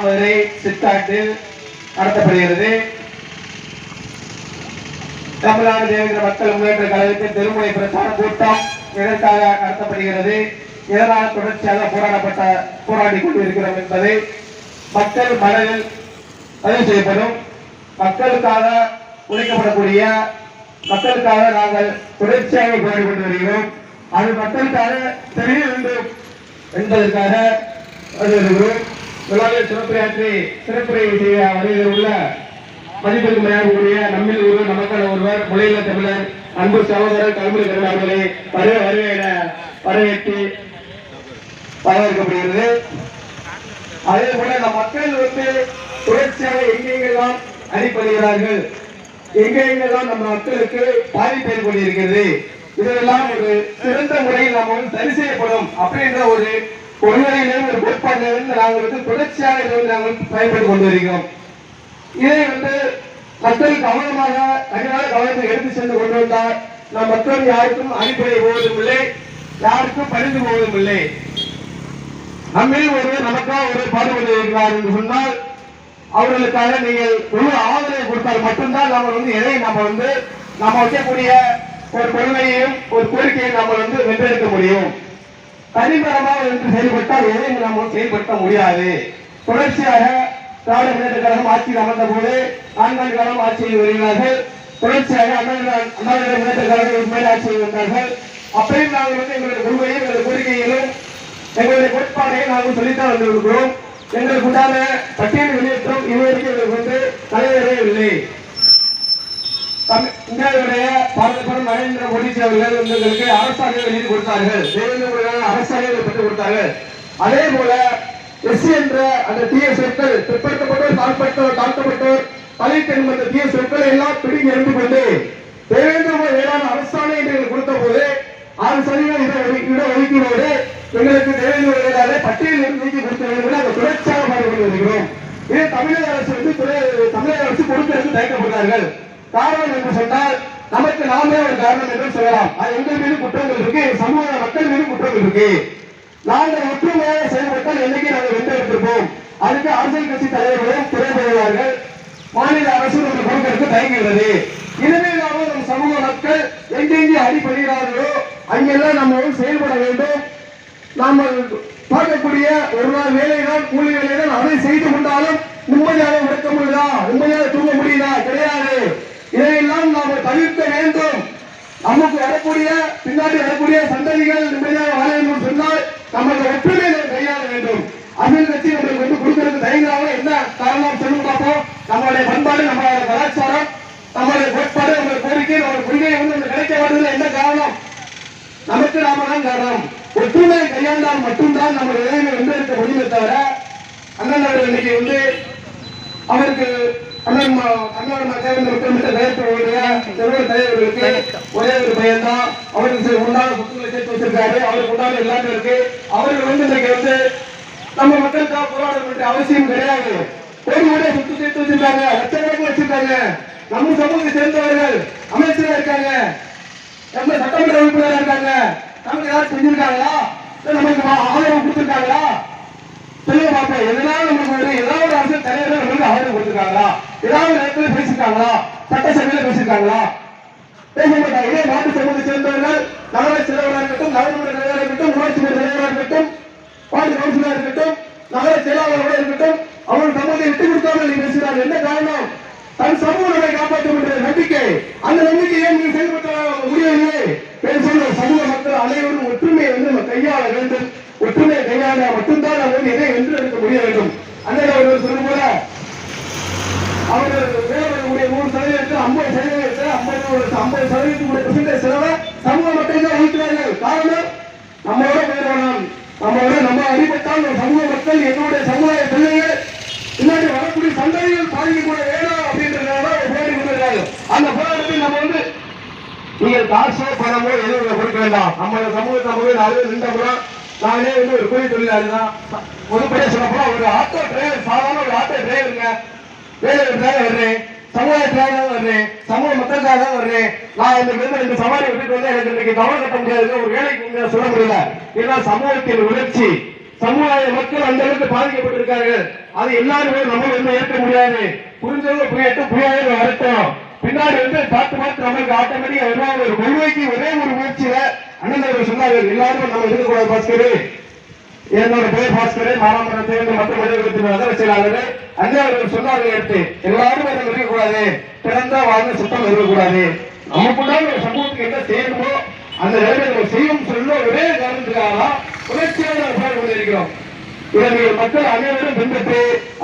மாமதுரை சித்தாண்டில் நடத்தப்படுகிறது. தமிழ்நாடு தேவேந்திர மக்கள் முன்னேற்ற கழகத்தின் திருமுறை பிரச்சார கூட்டம் இதற்காக நடத்தப்படுகிறது. இதனால் தொடர்ச்சியாக போராடப்பட்ட போராடி கொண்டிருக்கிறோம் என்பதை மக்கள் மனதில் பதிவு செய்யப்படும். மக்களுக்காக உழைக்கப்படக்கூடிய மக்களுக்காக நாங்கள் தொடர்ச்சியாக போராடி கொண்டு வருகிறோம். அது மக்களுக்காக தெரிய வேண்டும் என்பதற்காக வருகிறோம் விழாவில் சிறப்புரையாற்றி சிறப்புரை செய்ய வருகையில் உள்ள மதிப்பிற்கு மேற்கூடிய நம்மில் ஒருவர் நமக்கான ஒருவர் முலையில தமிழர் அன்பு சகோதரர் கல்முறை தமிழ் அவர்களை வருக வருக என வரவேற்கப்படுகிறது. அதே போல இந்த மக்கள் வந்து தொடர்ச்சியாக எங்கெங்கெல்லாம் அடிப்படுகிறார்கள் எங்கெங்கெல்லாம் நம்ம மக்களுக்கு பாதிப்பு ஏற்படுகிறது இதெல்லாம் ஒரு சிறந்த முறையில் நாம் வந்து சரி செய்யப்படும் அப்படின்ற ஒரு கொள்கையிலிருந்து கோட்பாட்டிலிருந்து நாங்கள் வந்து தொடர்ச்சியாக இதை வந்து நாங்கள் பயன்படுத்திக் கொண்டு வருகிறோம் இதை வந்து மக்கள் கவனமாக தனியாக கவனத்தை எடுத்து சென்று கொண்டு வந்தால் நம் மக்கள் யாருக்கும் அடிப்படை போவதும் இல்லை யாருக்கும் பணிந்து போவதும் இல்லை. நம்மில் ஒரு நமக்காக ஒரு பாடுபட்டு இருக்கிறார் என்று சொன்னால் அவர்களுக்காக நீங்கள் முழு ஆதரவை கொடுத்தால் மட்டும்தான் நம்ம வந்து எதை நம்ம வந்து நம்ம வைக்கக்கூடிய ஒரு கொள்கையையும் ஒரு கோரிக்கையை நம்ம வந்து வென்றெடுக்க முடியும். தனிமரமாக என்று செயல்பட்டால் எதையும் நாம் செயல்படுத்த முடியாது? தொடர்ச்சியாக திராவிட முன்னேற்ற கழகம் ஆட்சியில் அமர்ந்த போது நான்காண்டு காலம் ஆட்சியில் வருகிறார்கள். தொடர்ச்சியாக அண்ணா முன்னேற்ற கழகம் மேல் ஆட்சியில் வந்தார்கள். அப்பையும் நாங்கள் வந்து எங்களுடைய கொள்கையும் எங்களுடைய கோரிக்கையிலும் எங்களுடைய கோட்பாடையும் நாங்கள் சொல்லித்தான் வந்திருக்கிறோம். எங்களுக்கு உண்டான பட்டியல் வெளியேற்றம் இதுவரைக்கும் எங்களுக்கு வந்து நிறைவேறவில்லை இந்தியாவுடைய பாரதபுரம் நரேந்திர மோடி அவர்கள் உங்களுக்கு எங்களுக்கு அரசாங்கம் எழுதி கொடுத்தார்கள். தேவேந்திர மோடி அரசாங்கம் பெற்றுக் கொடுத்தார்கள். அதே போல எஸ்சி என்ற அந்த தீய சொற்கள் பிற்படுத்தப்பட்டோர் தாழ்த்தப்பட்டோர் தாழ்த்தப்பட்டோர் பலித் எனும் அந்த தீய சொற்களை எல்லாம் பிடிங்கி எறிந்து கொண்டு தேவேந்திர மோடி வேளாண் அரசாணை என்று கொடுத்த போது ஆறு சதவீதம் இட ஒதுக்கி- இட ஒதுக்கீடோடு எங்களுக்கு தேவேந்திர வேளாண் பட்டியலில் இருந்து நீக்கி கொடுத்த வேண்டும் அதை தொடர்ச்சியாக பாடுபட்டு வருகிறோம் இதே தமிழக அரசு வந்து தமிழக அரசு கொடுக்கிறது தயக்கப்படுகிறார்கள் காரணம் என்று சொன்னால் நமக்கு நாமே ஒரு காரணம் என்று சொல்லலாம். அது எங்கள் மீது குற்றங்கள் இருக்கு சமூக மக்கள் மீது குற்றங்கள் இருக்கு. நாங்கள் ஒற்றுமையாக செயல்பட்டால் என்னைக்கு நாங்கள் வென்றெடுத்திருப்போம்? அதுக்கு அரசியல் கட்சி தலைவர்களும் துறைப்படுகிறார்கள் மாநில அரசு நமக்கு கொடுக்கறதுக்கு தயங்குகிறது. இனிமேலாவது நம் சமூக மக்கள் எங்கெங்கே அடிபடுகிறார்களோ அங்கெல்லாம் நம்ம செயல்பட வேண்டும். நாம பார்க்கக்கூடிய ஒரு நாள் வேலைதான் கூலி வேலைதான் அதை செய்து கொண்டாலும் நிம்மதியாக உறக்க முடியுதா? நிம்மதியாக தூங்க முடியுதா கிடையாது இதையெல்லாம் நாம தவிர்க்க வேண்டும் நமக்கு வரக்கூடிய பின்னாடி வரக்கூடிய நிம்மதியாக வாழ வேண்டும் சொன்னால் நமது ஒற்றுமையை கையாள வேண்டும். அரசியல் கட்சி நம்மளுக்கு வந்து கொடுக்கறதுக்கு தயங்காம என்ன காரணம் சொல்லுங்க பார்ப்போம். நம்மளுடைய பண்பாடு நம்மளுடைய கலாச்சாரம் நம்மளுடைய கோட்பாடு நம்மளுடைய கோரிக்கை நம்மளுடைய கொள்கை வந்து நமக்கு கிடைக்க வருதுல என்ன காரணம்? நமக்கு நாம தான் காரணம். ஒற்றுமையை கையாண்டால் மட்டும்தான் நம்ம இளைஞர் இருக்க முடியுமே தவிர அண்ணன் அவர்கள் இன்னைக்கு வந்து அவருக்கு அண்ணன் ம- அண்ணன் ம- தேவேந்திர முத்தமிட்ட தலைவர்களுடைய செல்வ தலைவர்களுக்கு ஒரே ஒரு பையன் தான் அவருக்கு உண்டான சொத்துக்களை சேர்த்து வச்சிருக்காரு. அவருக்கு உண்டான எல்லாமே இருக்கு. அவர்கள் வந்து இன்னைக்கு வந்து நம்ம மக்களுக்காக போராட வேண்டிய அவசியம் கிடையாது. கோடி கோடியா சொத்து சேர்த்து வச்சிருக்காங்க. லட்சக்கணக்கில் வச்சிருக்காங்க. நம்ம சமூகத்தை சேர்ந்தவர்கள் அமைச்சரா இருக்காங்க. நம்ம சட்டமன்ற இருக்காங்க. நமக்கு ஏதாவது செஞ்சிருக்காங்களா? நமக்கு ஆதரவு கொடுத்திருக்காங்களா? சொல்லுங்க பாப்போம். எதனால நமக்கு ஒரு ஏதாவது ஒரு அரசு ஆதரவு கொடுத்துருக்காங்களா? ஏதாவது ஒரு பேசியிருக்காங்களா? சட்டசபையில பேசியிருக்காங்களா? பேச மாட்டாங்க இதே மாட்டு சமூகத்தை சேர்ந்தவர்கள் நகராட்சி தலைவராக இருக்கட்டும் நகரமன்ற தலைவராக இருக்கட்டும் ஊராட்சி மன்ற தலைவராக இருக்கட்டும் வார்டு கவுன்சிலராக இருக்கட்டும் நகர செயலாளராக இருக்கட்டும் அவர்கள் சமூகத்தை விட்டு கொடுக்காமல் நீ பேசுகிறார் என்ன காரணம்? தன் சமூக நம்மை காப்பாற்றும் என்ற நம்பிக்கை. அந்த நம்பிக்கையை நீங்கள் செயல்பட்ட முடியவில்லை பேர் சொல்ல சமூக மக்கள் அனைவரும் ஒற்றுமையை வந்து நம்ம கையாள வேண்டும். ஒற்றுமையை கையாள மட்டும்தான் நம்ம வந்து எதை வென்று எடுக்க முடிய வேண்டும் அண்ணன் அவர்கள் சொல்லும் போல அவர்கள் வேலைகளுடைய நூறு சதவீதத்தில் ஐம்பது சதவீதத்தில் ஐம்பது ஐம்பது பெர்சன்டேஜ் செலவை சமூக மக்கள் தான் வகிக்கிறார்கள் காரணம் நம்மளோட போயிடணும் நம்மளோட நம்ம அடிபட்டால் நம்ம சமூக மக்கள் என்னுடைய சமுதாய பிள்ளைகள் பின்னாடி வரக்கூடிய சந்ததிகள் பாதிக்க கூட வேணும் அப்படின்றதுனால போராடி கொண்டிருக்காங்க. அந்த போராட்டத்தில் நம்ம வந்து நீங்கள் காசோ பணமோ எதுவும் கொடுக்க வேண்டாம். நம்மளோட சமூகத்தை போய் நாலு நின்றபுறம் நானே வந்து ஒரு கூலி தொழிலாளி தான். பொதுப்படியா சொல்லப்போ ஒரு ஆட்டோ டிரைவர் சாதாரண ஒரு ஆட்டோ டிரைவருங்க வேலைக்காக வர்றேன். சமுதாயத்துக்காக தான் வர்றேன் சமூக மக்களுக்காக தான் வர்றேன் நான் இந்த விருது இந்த சவாரி விட்டுட்டு வந்து எனக்கு இன்னைக்கு கவனம் கட்ட முடியாது ஒரு வேலைக்கு இங்க சொல்ல முடியல. ஏன்னா சமூகத்தின் உணர்ச்சி சமுதாய மக்கள் அந்த அளவுக்கு பாதிக்கப்பட்டிருக்கார்கள். அது எல்லாருமே நம்ம என்ன ஏற்க முடியாது. புரிஞ்சவங்க புரியட்டும் புரியாத அர்த்தம். பின்னாடி வந்து பார்த்து பார்த்து நம்மளுக்கு ஆட்டோமேட்டிக்கா ஒரு கொள்கைக்கு ஒரே ஒரு முயற்சியில அண்ணன் அவர்கள் சொன்னார்கள் எல்லாருமே நம்ம இருக்கக்கூடாது பாஸ்கர். என்னோட பேர் பாஸ்கர் மாராமரம் தேர்ந்து மற்றும் மனிதர்களுக்கு நகர செயலாளர் அண்ணன் அவர்கள் சொன்னார்கள் எடுத்து எல்லாரும் நம்ம இருக்கக்கூடாது பிறந்த வாழ்ந்த சுத்தம் இருக்கக்கூடாது நமக்குள்ளான ஒரு சமூகத்துக்கு என்ன செய்யணுமோ அந்த வேலையை நம்ம செய்யும் சொல்ல ஒரே காரணத்துக்காக தான் புரட்சியாக நம்ம போராடி கொண்டிருக்கிறோம் நீங்கள் மக்கள் அனைவரும் பின்பற்றி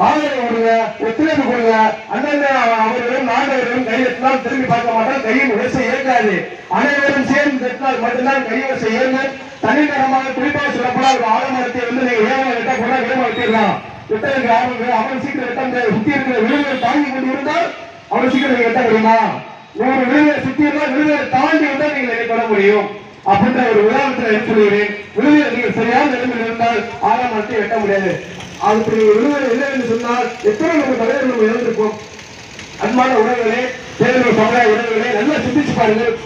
ஆதரவு கொடுங்க ஒத்துழைப்பு கொடுங்க. அண்ணன் அவர்களும் நாடகர்களும் கையெழுத்தினால் திரும்பி பார்க்க மாட்டால் கையும் உடசை இயக்காது அனைவரும் சேர்ந்து தட்டினால் மட்டும்தான் கைவசை இயங்கும் தனிநகரமாக குறிப்பாக சொல்லப்படாத ஒரு ஆலமரத்தை வந்து நீங்க ஏமா வெட்ட கூட ஏமா வெட்டிடலாம் வெட்டதுக்கு ஆரம்பிங்க அவன் சீக்கிரம் வெட்ட முடியாது. சுத்தி இருக்கிற விழுதுகள் தாங்கி கொண்டு இருந்தால் அவன் சீக்கிரம் நீங்க எட்ட முடியுமா? நூறு விழுதுகளை சுத்தி இருந்தால் விழுதுகளை தாண்டி வந்தால் நீங்கள் பண்ண முடியும். அப்படின்ற ஒரு உதாரணத்தை எடுத்து சொல்கிறேன் விழுதுகளை நீங்கள் சரியான நிலைமையில் இருந்தால் ஆலமரத்தை எட்ட முடியாது. அப்படி விழுதுகள் இல்லை என்று சொன்னால் எத்தனை நம்ம தலைவர் நம்ம இழந்திருப்போம்? அன்பான உறவுகளே தேர்தல் சமுதாய உறவுகளே நல்லா சிந்திச்சு பாருங்கள்.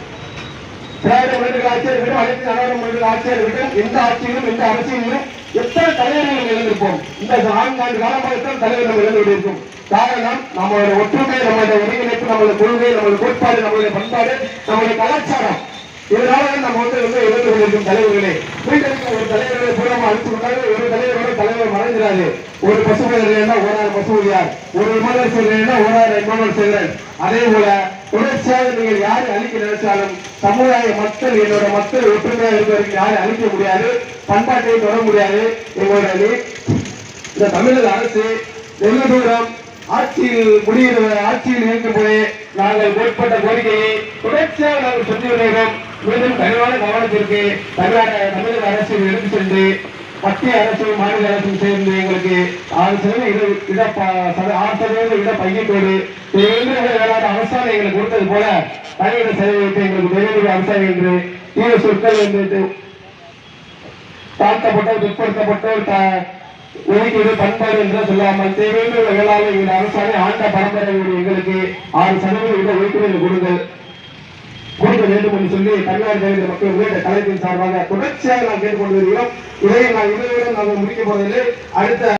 திராவிட முன்னேற்ற ஆட்சியர் இருக்கட்டும் அனைத்து நாடாளு முன்னேற்ற ஆட்சியர் இருக்கட்டும் எந்த ஆட்சியிலும் எந்த அரசியலிலும் எத்தனை தலைவர்கள் நம்ம இழந்திருப்போம்? இந்த நான்கு ஆண்டு காலமாக எத்தனை தலைவர் நம்ம இழந்து இருக்கும் காரணம் நம்மளோட ஒற்றுமை நம்மளோட ஒருங்கிணைப்பு நம்மளோட கொள்கை நம்மளோட கோட்பாடு நம்மளுடைய பண்பாடு நம்மளுடைய கலாச்சாரம். இதனால நம்ம வந்து வந்து இழந்து கொண்டிருக்கும் தலைவர்களே. மீண்டும் ஒரு தலைவர்களை பூர்வமா அழிச்சு கொண்டாங்க ஒரு தலைவரோட தலைவர் மறைஞ்சிடாது ஒரு பசுமையா ஓராறு பசுமையார் ஒரு விமானம் சொல்றேன்னா ஓராறு விமானம் சொல்றேன் அதே போல தொடர்ச்சியாக நீங்கள் யாரை அழிக்க நினைச்சாலும் சமுதாய மக்கள் என்னோட மக்கள் ஒற்றுமையாக இருக்கிறவங்க யாரை அழிக்க முடியாது பண்பாட்டை தொட முடியாது. எங்களோட நீ- இந்த தமிழக அரசு வெகு தூரம் ஆட்சியில் முடிகிற ஆட்சியில் இருக்கும் போதே நாங்கள் கோட்பட்ட கோரிக்கையை தொடர்ச்சியாக நாங்கள் சொல்லி வருகிறோம் மீண்டும் கனிவான கவனத்திற்கு தமிழ்நாடு தமிழக அரசு எடுத்து சென்று மத்திய அரசும் மாநில அரசும் சேர்ந்து எங்களுக்கு ஆறு சதவீத இட ஆறு சதவீத இட பையத்தோடு வேளாண் அரசாங்கம் எங்களுக்கு கொடுத்தது போல தனியிட சதவீதத்தை எங்களுக்கு நிறைவேற்ற அரசாங்கம் என்று தீவிர சொற்கள் என்று தாழ்த்தப்பட்டோர் பிற்படுத்தப்பட்டோர் த- ஒதுக்கீடு பண்பாடு என்று சொல்லாமல் தேவையான வேளாண் இந்த அரசாணை ஆண்ட பரம்பரை எங்களுக்கு ஆறு சதவீத இட ஒதுக்கீடு கொடுங்கள். கொடுக்க வேண்டும் என்று சொல்லி தமிழ்நாடு தலைவர் மக்கள் உள்ளிட்ட தலைப்பின் சார்பாக தொடர்ச்சியாக நாம் கேட்டுக்கொண்டு வருகிறோம் இதையும் நான் இதுவரை நாங்கள் முடிக்க போவதில்லை. அடுத்த